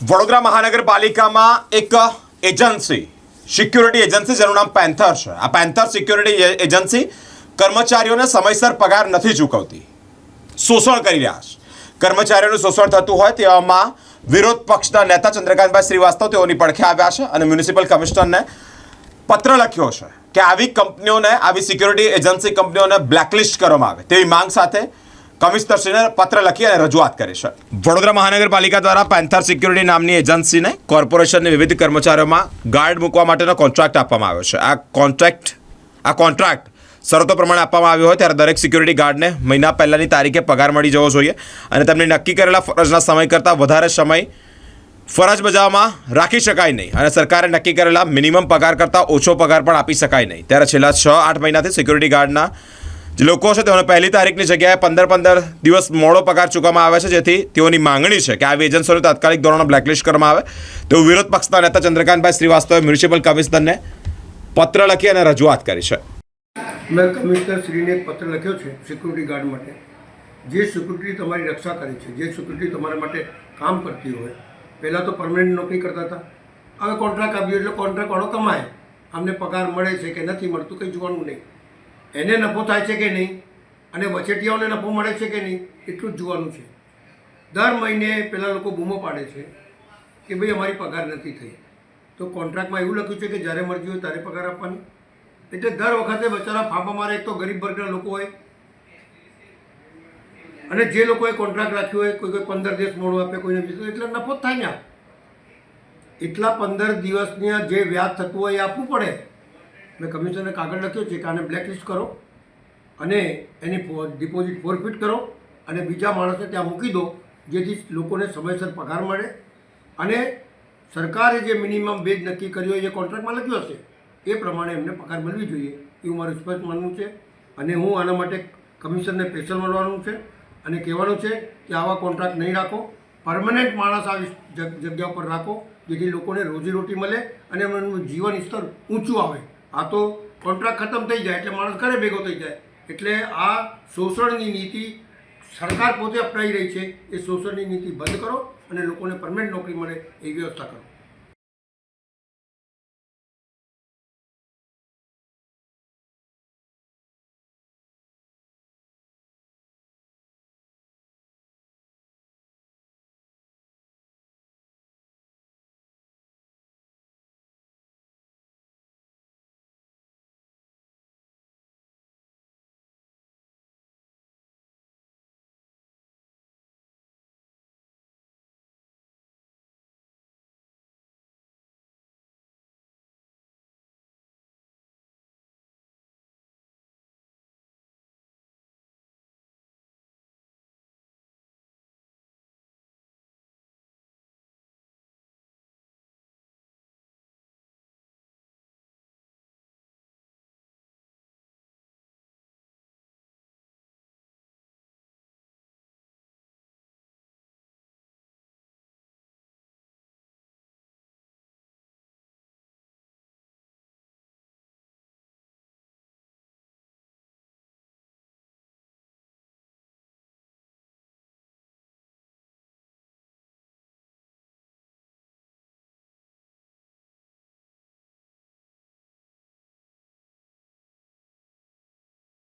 વડોદરા મહાનગરપાલિકામાં એક agency, security agency જેનું નામ પેન્થર છે. આ પેન્થર સિક્યુરિટી એજન્સી કર્મચારીઓને સમયસર પગાર નથી ચૂકવતી. શોષણ કરી રહ્યા છે. કર્મચારીઓનું શોષણ થતું હોય તેવામાં વિરોધ પક્ષના નેતા ચંદ્રકાંતભાઈ શ્રીવાસ્તવ તેઓની પડખે આવ્યા છે અને મ્યુનિસિપલ કમિશનરને પત્ર લખ્યો છે કે આવી કંપનીઓને, આવી સિક્યુરિટી એજન્સી કંપનીઓને બ્લેકલિસ્ટ કરવામાં આવે. તેવી માંગ સાથે કમિશનરશ્રીને પત્ર લખી અને રજૂઆત કરી છે વડોદરા મહાનગરપાલિકા દ્વારા પેન્થર સિક્યુરિટી નામની એજન્સીને કોર્પોરેશનની વિવિધ કર્મચારીઓમાં ગાર્ડ મૂકવા માટેનો કોન્ટ્રાક્ટ આપવામાં આવ્યો છે. આ કોન્ટ્રાક્ટ આ કોન્ટ્રાક્ટ શરતો પ્રમાણે આપવામાં આવ્યો હોય ત્યારે દરેક સિક્યુરિટી ગાર્ડને મહિના પહેલાંની તારીખે પગાર મળી જવો જોઈએ અને તેમને નક્કી કરેલા ફરજના સમય કરતાં વધારે સમય ફરજ બજાવવામાં રાખી શકાય નહીં અને સરકારે નક્કી કરેલા મિનિમમ પગાર કરતાં ઓછો પગાર પણ આપી શકાય નહીં. ત્યારે છેલ્લા છ આઠ મહિનાથી સિક્યુરિટી ગાર્ડના જે લોકો છે તેઓને પહેલી તારીખની જગ્યાએ પંદર પંદર દિવસ મોડો પગાર ચૂકવવામાં આવે છે, જેથી તેઓની માંગણી છે કે આવી એજન્સીઓને તાત્કાલિક ધોરણે બ્લેકલિસ્ટ કરવામાં આવે. તેઓ વિરોધ પક્ષના નેતા ચંદ્રકાંતભાઈ શ્રીવાસ્તવે મ્યુનિસિપલ કમિશનરને પત્ર લખી અને રજૂઆત કરી છે. મેં કમિશનર શ્રીને એક પત્ર લખ્યો છે સિક્યુરિટી ગાર્ડ માટે. જે સિક્યુરિટી તમારી રક્ષા કરે છે, જે સિક્યુરિટી તમારા માટે કામ કરતી હોય, પહેલાં તો પરમનન્ટ નોકરી કરતા હતા. હવે કોન્ટ્રાક્ટ આવ્યો એટલે કોન્ટ્રાક્ટ વાળો કમાય. અમને પગાર મળે છે કે નથી મળતું, કંઈ જોવાનું નહીં. એને નફો થાય છે કે નહીં? અને વચેટિયાઓને નફો મળે છે કે નહીં? એટલું જ જોવાનું છે. દર મહિને પેલા લોકો બૂમો પાડે છે કે ભાઈ અમારી પગાર નથી થઈ. તો કોન્ટ્રાક્ટમાં એવું લખ્યું છે કે જ્યારે મરજી હોય ત્યારે પગાર આપવાની. એટલે દર વખતે બચારા ફાંફા મારે તો ગરીબ વર્ગના લોકો હોય. અને જે લોકોએ કોન્ટ્રાક્ટ રાખ્યો હોય, કોઈ કોઈ પંદર દિવસ મોડું આપે, કોઈને એટલે નફો જ થાય ને એટલા પંદર દિવસની જે વ્યાજ થતું હોય એ આપવું પડે. મેં કમિશનરને કાગળ લખ્યો છે કે આને બ્લેકલિસ્ટ કરો અને એની ડિપોઝિટ ફોરફિટ કરો અને બીજા માણસને ત્યાં મૂકી દો, જેથી લોકોને સમયસર પગાર મળે. અને સરકારે જે મિનિમમ વેજ નક્કી કર્યો એ કોન્ટ્રાક્ટમાં લખ્યો હશે, એ પ્રમાણે એમને પગાર મળવી જોઈએ. એવું મારું સ્પષ્ટ માનવું છે. અને હું આના માટે કમિશનને પ્રેશર મળવાનું છે અને કહેવાનું છે કે આવા કોન્ટ્રાક્ટ નહીં રાખો. પરમનન્ટ માણસ આવી જગ્યા પર રાખો, જેથી લોકોને રોજીરોટી મળે અને એમનું જીવન સ્તર ઊંચું આવે. આ તો કોન્ટ્રાક્ટ ખતમ થઈ જાય એટલે માણસ ઘરે ભેગો થઈ જાય. એટલે આ શોષણની નીતિ સરકાર પોતે અપનાવી રહી છે. એ શોષણની નીતિ બંધ કરો અને લોકોને પરમેન્ટ નોકરી મળે એવી વ્યવસ્થા કરો.